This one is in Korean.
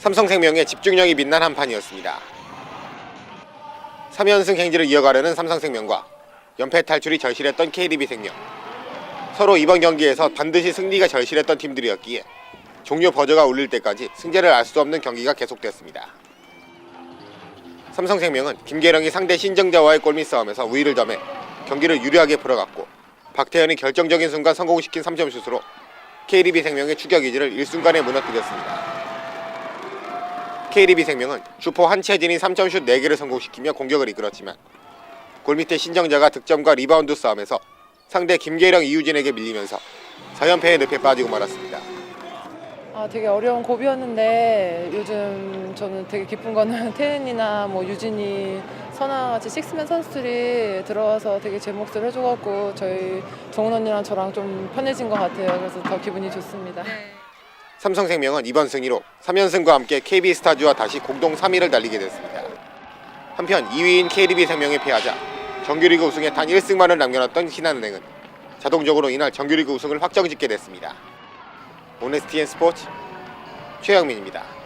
삼성생명의 집중력이 빛난 한판이었습니다. 3연승 행진을 이어가려는 삼성생명과 연패 탈출이 절실했던 KDB생명. 서로 이번 경기에서 반드시 승리가 절실했던 팀들이었기에 종료 버저가 울릴 때까지 승제를 알 수 없는 경기가 계속됐습니다. 삼성생명은 김계령이 상대 신정자와의 골밑 싸움에서 우위를 점해 경기를 유리하게 풀어갔고 박태현이 결정적인 순간 성공시킨 3점 슛으로 KDB생명의 추격 의지를 일순간에 무너뜨렸습니다. KDB생명은 주포 한채진이 3점슛 4개를 성공시키며 공격을 이끌었지만 골밑의 신정자가 득점과 리바운드 싸움에서 상대 김계령 이유진에게 밀리면서 4연패의 늪에 빠지고 말았습니다. 아, 되게 어려운 고비였는데 요즘 저는 되게 기쁜 거는 태은이나 뭐 유진이 선아 같이 식스맨 선수들이 들어와서 되게 제 몫을 해줘갖고 저희 정은 언니랑 저랑 좀 편해진 것 같아요. 그래서 더 기분이 좋습니다. 삼성생명은 이번 승리로 3연승과 함께 KB스타즈와 다시 공동 3위를 달리게 됐습니다. 한편 2위인 KDB생명에 패하자 정규리그 우승에 단 1승만을 남겨놨던 신한은행은 자동적으로 이날 정규리그 우승을 확정짓게 됐습니다. 오네스티앤 스포츠 최영민입니다.